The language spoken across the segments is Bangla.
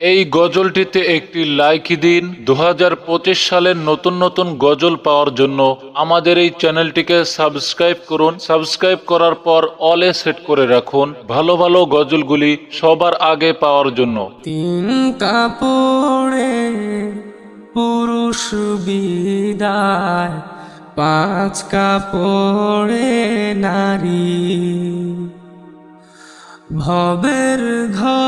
এই গজলটিতে একটি লাইক দিন। দু হাজার পঁচিশ সালের নতুন নতুন গজল পাওয়ার জন্য আমাদের এই চ্যানেলটিকে সাবস্ক্রাইব করুন। সাবস্ক্রাইব করার পর অলে সেট করে রাখুন। ভালো ভালো গজলগুলি সবার আগে পাওয়ার জন্য। তিন কাপড়ে পুরুষ বিদায়, পাঁচ কাপড়ে নারী। ভবের ঘরে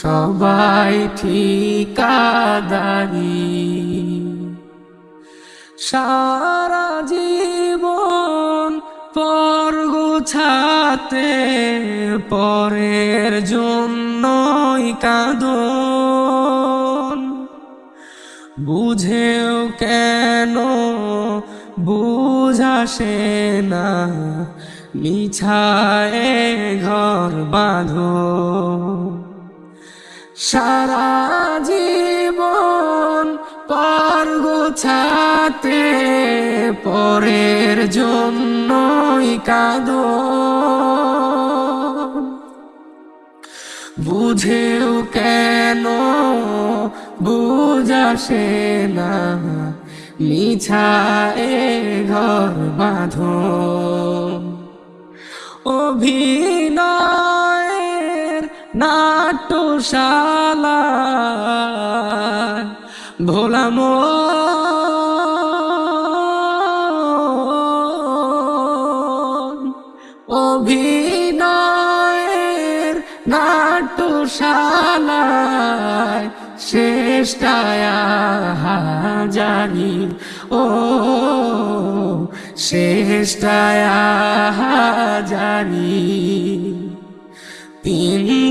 সবাই ঠিকাদারি। সারা জীবন পর গোছাতে, পরের জন্যই কাঁদন। বুঝেও কেন বুঝাসে না, মিছায় ঘর বাঁধো সারা জীবন পার গোছাতে পরের জন্যই কাঁদো। বুঝেও কেন বুঝাসে না, মিছায় ঘর বাঁধো। অভিনয়ের নাট্যশালা ভোলাম অভিনয়ের নাট্যশালায় শ্রেষ্ঠায় জানি ও শ্রেষ্ঠায় জানি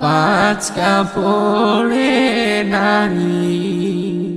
পাঁচ কাপড়ে নারী।